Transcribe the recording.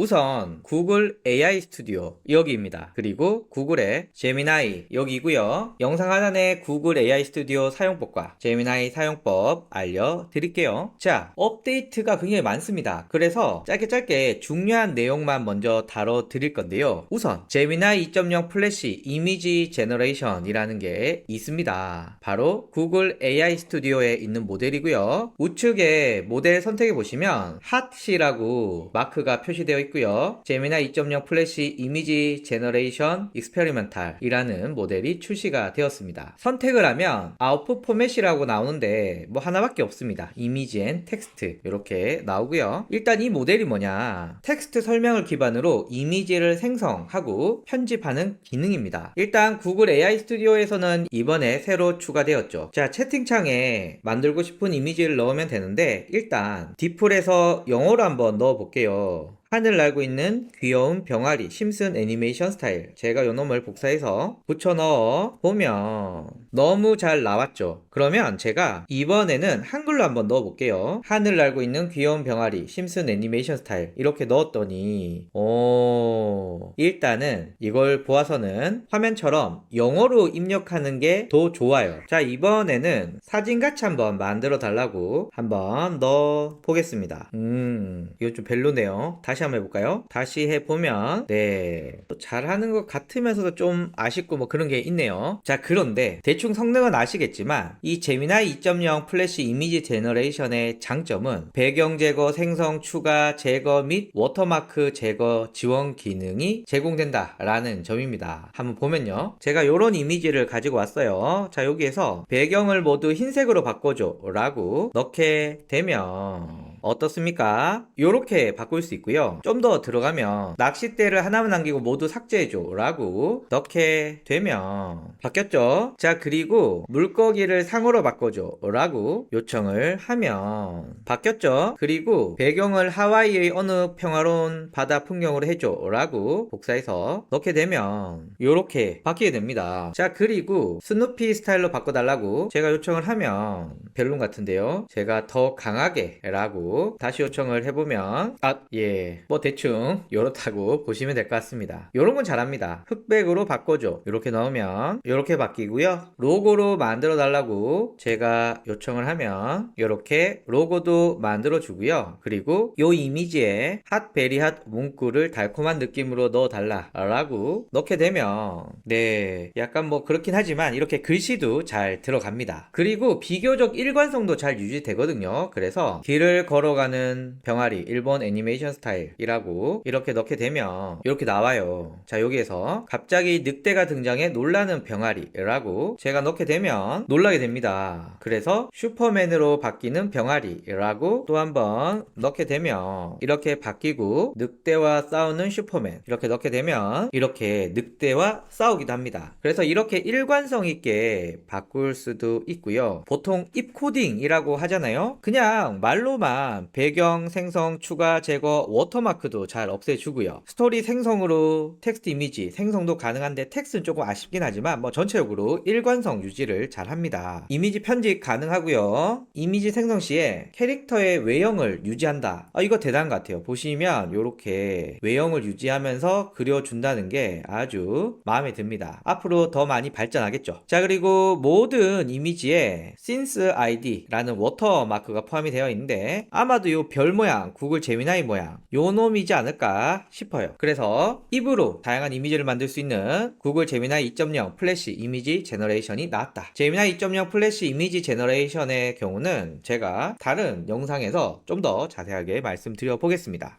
우선 구글 AI 스튜디오 여기입니다. 그리고 구글의 제미나이 여기고요. 영상 하단에 구글 AI 스튜디오 사용법과 제미나이 사용법 알려드릴게요. 자, 업데이트가 굉장히 많습니다. 그래서 짧게 짧게 중요한 내용만 먼저 다뤄드릴 건데요. 우선 제미나이 2.0 플래시 이미지 제너레이션이라는 게 있습니다. 바로 구글 AI 스튜디오에 있는 모델이고요. 우측에 모델 선택해 보시면 핫이라고 마크가 표시되어 있고 요. 제미나이 2.0 플래시 이미지 제너레이션 익스페리멘탈이라는 모델이 출시가 되었습니다. 선택을 하면 아웃풋 포맷이라고 나오는데 뭐 하나밖에 없습니다. 이미지 앤 텍스트 이렇게 나오고요. 일단 이 모델이 뭐냐? 텍스트 설명을 기반으로 이미지를 생성하고 편집하는 기능입니다. 일단 구글 AI 스튜디오에서는 이번에 새로 추가되었죠. 자, 채팅창에 만들고 싶은 이미지를 넣으면 되는데 일단 디플에서 영어로 한번 넣어 볼게요. 하늘 날고 있는 귀여운 병아리 심슨 애니메이션 스타일. 제가 요 놈을 복사해서 붙여 넣어 보면 너무 잘 나왔죠. 그러면 제가 이번에는 한글로 한번 넣어 볼게요. 하늘 날고 있는 귀여운 병아리 심슨 애니메이션 스타일. 이렇게 넣었더니 오 일단은 이걸 보아서는 화면처럼 영어로 입력하는 게 더 좋아요. 자 이번에는 사진같이 한번 만들어 달라고 한번 넣어 보겠습니다. 음 이거 좀 별로네요. 다시 한번 해볼까요? 다시 해보면 네, 또 잘하는 것 같으면서도 좀 아쉽고 뭐 그런 게 있네요. 자 그런데 대충 성능은 아시겠지만 이 제미나이 2.0 플래시 이미지 제너레이션의 장점은 배경 제거, 생성 추가, 제거 및 워터마크 제거 지원 기능이 제공된다라는 점입니다. 한번 보면요. 제가 이런 이미지를 가지고 왔어요. 자 여기에서 배경을 모두 흰색으로 바꿔줘 라고 넣게 되면 어떻습니까? 이렇게 바꿀 수 있고요. 좀 더 들어가면 낚싯대를 하나만 남기고 모두 삭제해줘 라고 넣게 되면 바뀌었죠? 자 그리고 물고기를 상으로 바꿔줘 라고 요청을 하면 바뀌었죠? 그리고 배경을 하와이의 어느 평화로운 바다 풍경으로 해줘 라고 복사해서 넣게 되면 이렇게 바뀌게 됩니다. 자 그리고 스누피 스타일로 바꿔달라고 제가 요청을 하면 별론 같은데요. 제가 더 강하게 라고 다시 요청을 해보면 아 예 뭐 대충 요렇다고 보시면 될 것 같습니다. 요런 건 잘합니다. 흑백으로 바꿔줘 이렇게 넣으면 이렇게 바뀌고요. 로고로 만들어 달라고 제가 요청을 하면 이렇게 로고도 만들어 주고요. 그리고 요 이미지에 핫 베리 핫 문구를 달콤한 느낌으로 넣어 달라 라고 넣게 되면 네 약간 뭐 그렇긴 하지만 이렇게 글씨도 잘 들어갑니다. 그리고 비교적 일관성도 잘 유지되거든요. 그래서 길을 걸어 가는 병아리 일본 애니메이션 스타일이라고 이렇게 넣게 되면 이렇게 나와요. 자 여기에서 갑자기 늑대가 등장해 놀라는 병아리라고 제가 넣게 되면 놀라게 됩니다. 그래서 슈퍼맨으로 바뀌는 병아리라고 또 한번 넣게 되면 이렇게 바뀌고 늑대와 싸우는 슈퍼맨 이렇게 넣게 되면 이렇게 늑대와 싸우기도 합니다. 그래서 이렇게 일관성 있게 바꿀 수도 있고요. 보통 입코딩이라고 하잖아요. 그냥 말로만 배경 생성 추가 제거 워터마크도 잘 없애주고요. 스토리 생성으로 텍스트 이미지 생성도 가능한데 텍스트는 조금 아쉽긴 하지만 뭐 전체적으로 일관성 유지를 잘 합니다. 이미지 편집 가능하고요. 이미지 생성 시에 캐릭터의 외형을 유지한다. 아, 이거 대단한 것 같아요. 보시면 이렇게 외형을 유지하면서 그려준다는 게 아주 마음에 듭니다. 앞으로 더 많이 발전하겠죠. 자 그리고 모든 이미지에 since id라는 워터 마크가 포함이 되어 있는데 아마도 이별 모양 구글 제미나이 모양 요 놈이지 않을까 싶어요. 그래서 입으로 다양한 이미지를 만들 수 있는 구글 제미나이 2.0 플래시 이미지 제너레이션이 나왔다. 제미나이 2.0 플래시 이미지 제너레이션의 경우는 제가 다른 영상에서 좀 더 자세하게 말씀드려 보겠습니다.